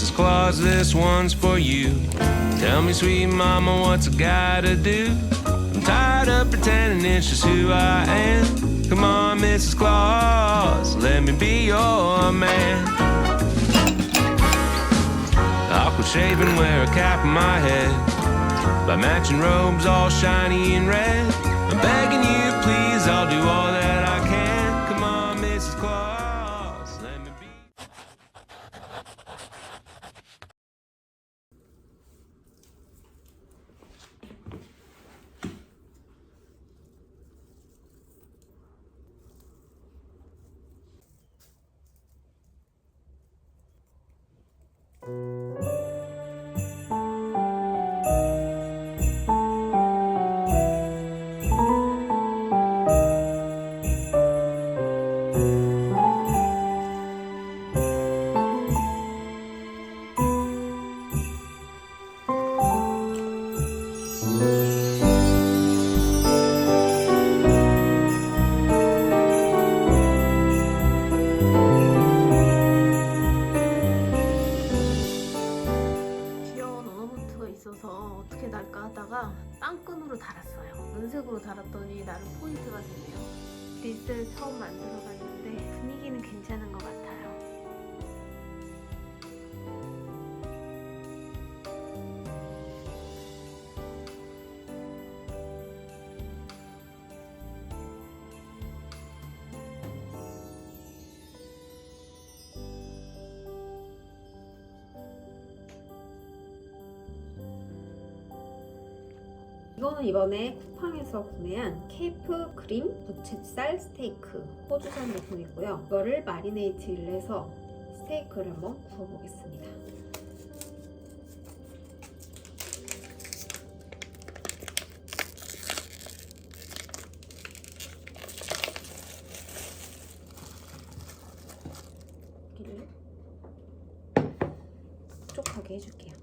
Mrs. Claus, this one's for you. Tell me, sweet mama, what's a guy to do? I'm tired of pretending it's just who I am. Come on, Mrs. Claus, let me be your man. I'll quit shaving, wear a cap on my head. By matching robes all shiny and red. I'm begging you, please, I'll do all 어떻게 날까 하다가 빵끈으로 달았어요. 은색으로 달았더니 나름 포인트가 되네요. 리스를 처음 만들어봤는데 분위기는 괜찮은 것 같아요. 이거는 이번에 쿠팡에서 구매한 케이프 크림 부채살 스테이크 호주산 제품이고요. 이거를 마리네이트를 해서 스테이크를 한번 구워보겠습니다. 촉촉하게 해줄게요.